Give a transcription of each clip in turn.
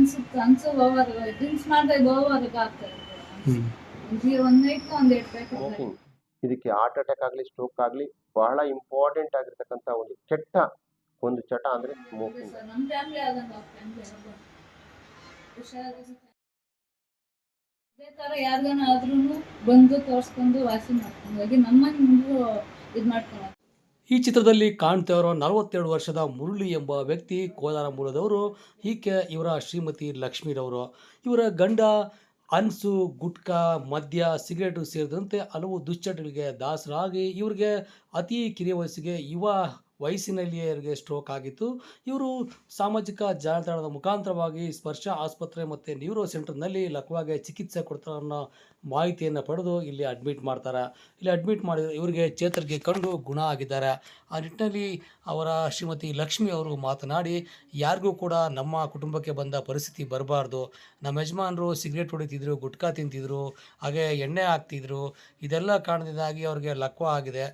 ಅನ್ಸುತ್ತೆ. ಅನ್ಸೋ over drinks ಮಾಡಿದಾಗ ಓವರ್ ಆಗ್ತಾ ಇದೆ ಒಂದ್ ನೈಟ್ ಒಂದ್ ಎರಡು ಬೇಕು ಇದಕ್ಕೆ ಹಾರ್ಟ್ ಅಟ್ಯಾಕ್ ಆಗಲಿ ಸ್ಟ್ರೋಕ್ ಆಗಲಿ ಬಹಳ ಇಂಪಾರ್ಟೆಂಟ್ ಆಗಿರ್ತಕ್ಕಂಥ ಒಂದು ಕೆಟ್ಟ ಒಂದು ಚಟ ಅಂದ್ರೆ ಸ್ಮೋಕಿಂಗ್ ಸರ್. ನಮ್ಮ ಫ್ಯಾಮಿಲಿ ಆದಂಗೆ ಹುಷಾರಾಗಿ ಇದೇ ಥರ ಯಾರಿಗಾನ ಆದ್ರೂ ಬಂದು ತೋರ್ಸ್ಕೊಂಡು ವಾಸಿ ಮಾಡ್ಕೊಂಡು ಹೋಗಿ ನಮ್ಮನೆ ಮುಂದೆ ಇದು ಮಾಡ್ಕೊಂಡು ಈ ಚಿತ್ರದಲ್ಲಿ ಕಾಣ್ತಾ ಇರೋ ನಲವತ್ತೆರಡು ವರ್ಷದ ಮುರುಳಿ ಎಂಬ ವ್ಯಕ್ತಿ ಕೋಲಾರ ಮೂಲದವರು. ಈಕೆ ಇವರ ಶ್ರೀಮತಿ ಲಕ್ಷ್ಮೀರವರು. ಇವರ ಗಂಡ ಅನ್ಸು, ಗುಟ್ಕಾ, ಮದ್ಯ, ಸಿಗರೇಟು ಸೇರಿದಂತೆ ಹಲವು ದುಶ್ಚಟಗಳಿಗೆ ದಾಸರಾಗಿ ಇವರಿಗೆ ಅತಿ ಕಿರಿಯ ವಯಸ್ಸಿಗೆ ಯುವ ವಯಸ್ಸಿನಲ್ಲಿಯೇ ಇವರಿಗೆ ಸ್ಟ್ರೋಕ್ ಆಗಿತ್ತು. ಇವರು ಸಾಮಾಜಿಕ ಜಾಲತಾಣದ ಮುಖಾಂತರವಾಗಿ ಸ್ಪರ್ಶ ಆಸ್ಪತ್ರೆ ಮತ್ತು ನ್ಯೂರೋ ಸೆಂಟರ್ನಲ್ಲಿ ಲಕ್ವಾಗೆ ಚಿಕಿತ್ಸೆ ಕೊಡ್ತಾರೆ ಅನ್ನೋ ಮಾಹಿತಿಯನ್ನು ಪಡೆದು ಇಲ್ಲಿ ಅಡ್ಮಿಟ್ ಮಾಡ್ತಾರೆ. ಇಲ್ಲಿ ಅಡ್ಮಿಟ್ ಮಾಡಿ ಇವರಿಗೆ ಚೇತರಿಕೆ ಕಂಡು ಗುಣ ಆಗಿದ್ದಾರೆ. ಆ ನಿಟ್ಟಿನಲ್ಲಿ ಅವರ ಶ್ರೀಮತಿ ಲಕ್ಷ್ಮಿ ಅವರು ಮಾತನಾಡಿ, ಯಾರಿಗೂ ಕೂಡ ನಮ್ಮ ಕುಟುಂಬಕ್ಕೆ ಬಂದ ಪರಿಸ್ಥಿತಿ ಬರಬಾರ್ದು. ನಮ್ಮ ಯಜಮಾನರು ಸಿಗರೇಟ್ ಹೊಡಿತಿದ್ರು, ಗುಟ್ಕಾ ತಿಂತಿದ್ರು, ಹಾಗೆ ಎಣ್ಣೆ ಹಾಕ್ತಿದ್ರು. ಇದೆಲ್ಲ ಕಾರಣದಿಂದಾಗಿ ಅವ್ರಿಗೆ ಲಕ್ವ ಆಗಿದೆ.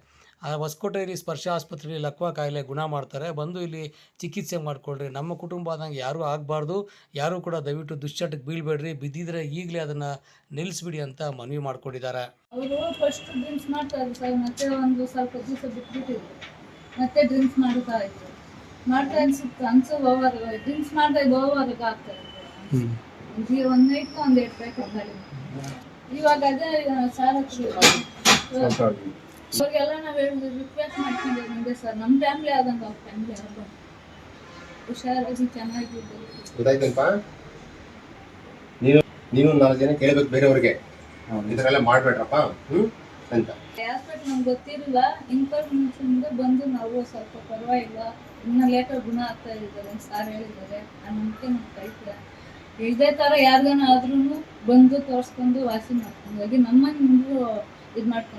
ಆ ಹೊಸಕೋಟೆಯಲ್ಲಿ ಸ್ಪರ್ಶ ಆಸ್ಪತ್ರೆಯಲ್ಲಿ ಲಕ್ವ ಕಾಯಿಲೆ ಗುಣ ಮಾಡ್ತಾರೆ. ಬಂದು ಇಲ್ಲಿ ಚಿಕಿತ್ಸೆ ಮಾಡಿಕೊಳ್ಳ್ರಿ ನಮ್ಮ ಕುಟುಂಬ ಆದಂಗೆ ಯಾರೂ ಆಗಬಾರ್ದು. ಯಾರೂ ಕೂಡ ದಯವಿಟ್ಟು ದುಶ್ಚಟಕ್ಕೆ ಬೀಳಬೇಡ್ರಿ. ಬಿದ್ದಿದ್ರೆ ಈಗಲೇ ಅದನ್ನು ನಿಲ್ಲಿಸ್ಬಿಡಿ ಅಂತ ಮನವಿ ಮಾಡಿಕೊಂಡಿದ್ದಾರೆ. ಅವರು ಫಸ್ಟ್ ಡ್ರಿಂಕ್ಸ್ ಮಾಡ್ತಾರೆ ಸರ್. ಮತ್ತೆ ಒಂದು ಸ್ವಲ್ಪ ದಿವಸ ಬಿಟ್ಬಿಟ್ಟಿದ್ರು. ಮತ್ತೆ ಡ್ರಿಂಕ್ಸ್ ಮಾಡ್ತಾ ಇದ್ರು. ಮಾಡ್ತಾ ಅನ್ಸುತ್ತೆ. ಅನ್ಸು ಓವರ್ ಡ್ರಿಂಕ್ಸ್ ಮಾಡಿದಾಗ ಓವರ್ಗೆ ಆಗ್ತಾರೆ ಒಂದು ಒಂದ್ ಒಂದು ಎರಡು ಪ್ಯಾಕೆಟ್ ಇವಾಗ ಅದೇ ಸಾರ್ ಹತ್ರ ಇವಾಗೆಲ್ಲ ನಾವ್ ರಿಕ್ವೆಸ್ಟ್ ಮಾಡ್ಕೊಂಡಿದ್ದೀವಿ ನಿಮಗೆ ಸರ್ ನಮ್ಮ ಫ್ಯಾಮಿಲಿ ಆದಂಗೆ ಅವ್ರ ಫ್ಯಾಮಿಲಿ ಆಗ ಹುಷಾರಾಗಿ ಚೆನ್ನಾಗಿರ್ಬೋದು ಗೊತ್ತಾಯ್ತಲ್ಪ? ನೀನು ನೀನು ನಾಲ್ಕು ಜನ ಕೇಳ್ಬೇಕು ಬೇರೆಯವ್ರಿಗೆ. ಈ ಥರ ಎಲ್ಲ ಮಾಡ್ಬೇಡ್ರಪ್ಪ. ಹ್ಮ್? ಅಂತ ಹಾಸ್ಪಿಟ್ಲ್ ನಮ್ಗೆ ಗೊತ್ತಿರಲಿಲ್ಲ ಇನ್ಫಾರ್ಮೇಶನ್ ಬಂದು ನಾವು ಸ್ವಲ್ಪ ಪರವಾಗಿಲ್ಲ. ಇನ್ನ ಲೇಟರ್ ಗುಣ ಆಗ್ತಾ ಇದ್ದಾರೆ ಸಾರ್ ಹೇಳಿದ್ದಾರೆ. ಆ ನಂಬಿಕೆ ನಮ್ಗೆ ಕೈತಿಲ್ಲ ಇದೇ ಥರ ಯಾರಿಗಾನ ಆದ್ರೂ ಬಂದು ತೋರಿಸ್ಕೊಂಡು ವಾಸಿ ಮಾಡ್ಕೊಂಡು ಹೋಗಿ ನಮ್ಮನ್ನ ಮುಂದೆ ಇದು ಮಾಡ್ಕೊಂಡು